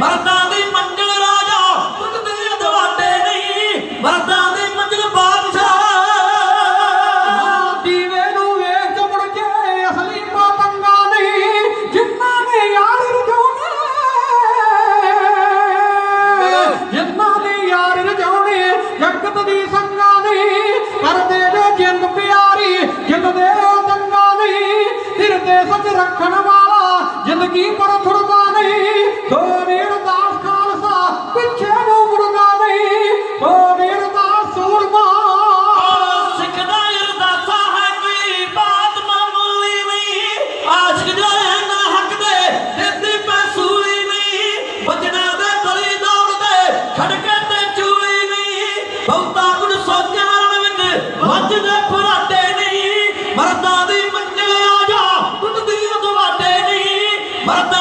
ਦੀ ਮੰਜ਼ਿਲ ਰਾਜਾ ਟੁੱਟਦੇ ਦਵਾਟੇ ਨਹੀਂ। ਮਰਦਾਂ ਦੀ ਮੰਜ਼ਿਲ ਬਾਦਸ਼ਾਹ। ਦੀਵੇ ਨੂੰ ਵੇਖ ਮੁੜ ਕੇ ਅਸਲੀ ਪਤੰਗਾ ਨਹੀਂ। ਜਿੰਨਾ ਨੇ ਯਾਰ ਰਜਾਉਣੇ, ਜਿੰਨਾ ਨੇ ਯਾਰ ਰਜਾਉਣੇ, ਜਗਤ ਦੀ ਸੰਗਾ ਨਹੀਂ। ਕਰਦੇ ਜੋ ਜਿੰਦ ਪਿਆਰੀ, ਜਿੰਦ ਦੇ ਦੰਗਾ ਨਹੀਂ। ਸਿਰ ਤੇ ਸੱਚ ਰੱਖਣ ਵਾਲਾ ਜ਼ਿੰਦਗੀ ਪਰ ਥੁੜਦਾ ਨਹੀਂ